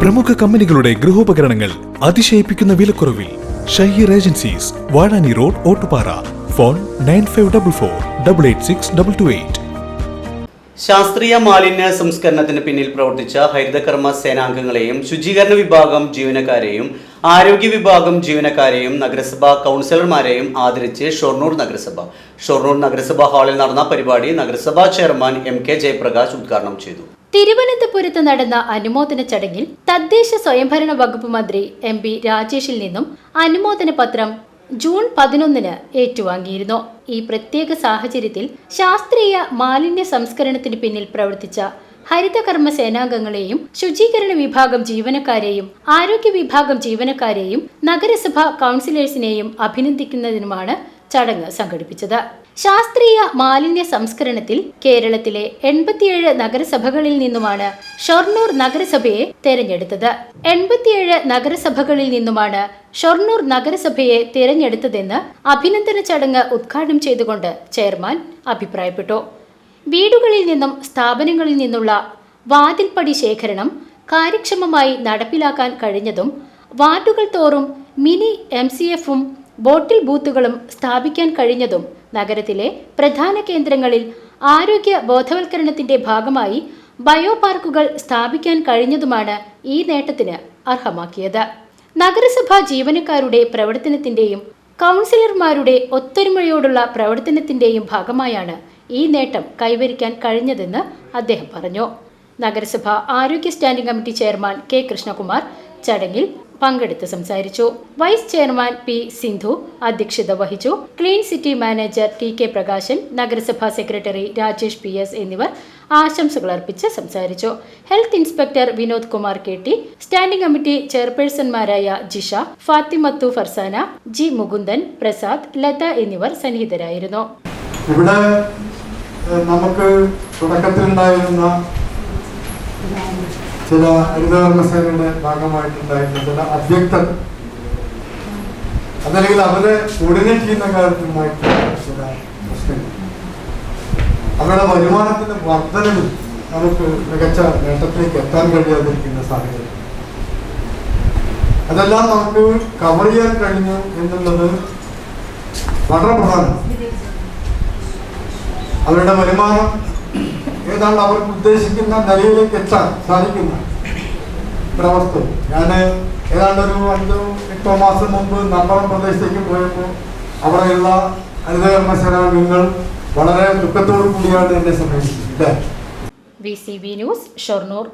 പ്രമുഖ കമ്പനികളുടെ ഗൃഹോപകരണങ്ങൾ അതിശയിപ്പിക്കുന്ന വിലക്കുറവിൽ Shaheer agencies Vazhani road Ottupara. Phone nine five double four double eight six double two eight. ശാസ്ത്രീയ മാലിന്യ സംസ്കരണത്തിന് പിന്നിൽ പ്രവർത്തിച്ച ഹരിതകർമ്മ സേനാംഗങ്ങളെയും ശുചീകരണ വിഭാഗം ജീവനക്കാരെയും ആരോഗ്യ വിഭാഗം ജീവനക്കാരെയും നഗരസഭാ കൗൺസിലർമാരെയും ആദരിച്ച് ഷൊർണൂർ നഗരസഭ. ഷൊർണൂർ നഗരസഭാ ഹാളിൽ നടന്ന പരിപാടി നഗരസഭാ ചെയർമാൻ എം കെ ജയപ്രകാശ് ഉദ്ഘാടനം ചെയ്തു. തിരുവനന്തപുരത്ത് നടന്ന അനുമോദന ചടങ്ങിൽ തദ്ദേശ സ്വയംഭരണ വകുപ്പ് മന്ത്രി എം പി രാജേഷിൽ നിന്നും അനുമോദന പത്രം ജൂൺ പതിനൊന്നിന് ഏറ്റുവാങ്ങിയിരുന്നു. ഈ പ്രത്യേക സാഹചര്യത്തിൽ ശാസ്ത്രീയ മാലിന്യ സംസ്കരണത്തിന് പിന്നിൽ പ്രവർത്തിച്ച ഹരിതകർമ്മ സേനാംഗങ്ങളെയും ശുചീകരണ വിഭാഗം ജീവനക്കാരെയും ആരോഗ്യ വിഭാഗം ജീവനക്കാരെയും നഗരസഭ കൗൺസിലേഴ്സിനെയും അഭിനന്ദിക്കുന്നതിനുമാണ് ചടങ്ങ് സംഘടിപ്പിച്ചത്. ശാസ്ത്രീയ മാലിന്യ സംസ്കരണത്തിൽ കേരളത്തിലെ എൺപത്തിയേഴ് നഗരസഭകളിൽ നിന്നുമാണ് ഷൊർണൂർ നഗരസഭയെ തെരഞ്ഞെടുത്തത്. എൺപത്തിയേഴ് നഗരസഭകളിൽ നിന്നുമാണ് ഷൊർണൂർ നഗരസഭയെ തെരഞ്ഞെടുത്തതെന്ന് അഭിനന്ദന ചടങ്ങ് ഉദ്ഘാടനം ചെയ്തുകൊണ്ട് ചെയർമാൻ അഭിപ്രായപ്പെട്ടു. വീടുകളിൽ നിന്നും സ്ഥാപനങ്ങളിൽ നിന്നുള്ള വാതിൽപ്പടി ശേഖരണം കാര്യക്ഷമമായി നടപ്പിലാക്കാൻ കഴിഞ്ഞതും വാർഡുകൾ തോറും മിനി എം സി എഫും ബോട്ടിൽ ബൂത്തുകളും സ്ഥാപിക്കാൻ കഴിഞ്ഞതും നഗരത്തിലെ പ്രധാന കേന്ദ്രങ്ങളിൽ ആരോഗ്യ ബോധവൽക്കരണത്തിന്റെ ഭാഗമായി ബയോ പാർക്കുകൾ സ്ഥാപിക്കാൻ കഴിഞ്ഞതുമാണ് ഈ നേട്ടത്തിന് അർഹമാക്കിയത്. നഗരസഭാ ജീവനക്കാരുടെ പ്രവർത്തനത്തിന്റെയും കൗൺസിലർമാരുടെ ഒത്തൊരുമയോടുള്ള പ്രവർത്തനത്തിന്റെയും ഭാഗമായാണ് ഈ നേട്ടം കൈവരിക്കാൻ കഴിഞ്ഞതെന്ന് അദ്ദേഹം പറഞ്ഞു. നഗരസഭ ആരോഗ്യ standing committee chairman K Krishnakumar ചടങ്ങിൽ പങ്കെടുത്ത് സംസാരിച്ചു. വൈസ് ചെയർമാൻ പി സിന്ധു അധ്യക്ഷത വഹിച്ചു. Clean city manager T K Prakashan നഗരസഭാ സെക്രട്ടറി രാജേഷ് പി എസ് എന്നിവർ ആശംസകൾ അർപ്പിച്ച് സംസാരിച്ചു. Health inspector Vinod Kumar K T standing committee ചെയർപേഴ്സൺമാരായ Jisha Fathimathu Farsana G Mukundan Prasad Latha എന്നിവർ സന്നിഹിതരായിരുന്നു. ഇവിടെ നമുക്ക് തുടക്കത്തിലുണ്ടായിരുന്ന ചില ഹരിതകർമ്മസേനയുടെ ഭാഗമായിട്ടുണ്ടായിരുന്ന ചില അവ്യക്തത അതല്ലെങ്കിൽ അവരെ കോർഡിനേറ്റ് ചെയ്യുന്ന കാര്യത്തിലുമായിട്ടുള്ള ചില പ്രശ്നങ്ങൾ. അവരുടെ വരുമാനത്തിന്റെ വർധനവിൽ നമുക്ക് മികച്ച നേട്ടത്തിലേക്ക് എത്താൻ കഴിയാതിരിക്കുന്ന സാഹചര്യം. അതെല്ലാം നമുക്ക് കവർ ചെയ്യാൻ കഴിഞ്ഞു എന്നുള്ളത് വളരെ പ്രധാനമാണ്. അവരുടെ വരുമാനം ഏതാണ്ട് അവർക്ക് ഉദ്ദേശിക്കുന്ന നിലയിലേക്ക് എത്താൻ സാധിക്കുന്ന ഒരവസ്ഥ. ഞാൻ ഏതാണ്ട് ഒരു അഞ്ചോ എട്ടോ മാസം മുമ്പ് നമ്പറം പ്രദേശത്തേക്ക് പോയപ്പോൾ അവിടെയുള്ള ഹരിതകർമ്മ സേനാംഗങ്ങൾ വളരെ ദുഃഖത്തോടു കൂടിയാണ് എന്നെ സമീപിച്ചത്. B C B news Shoranur.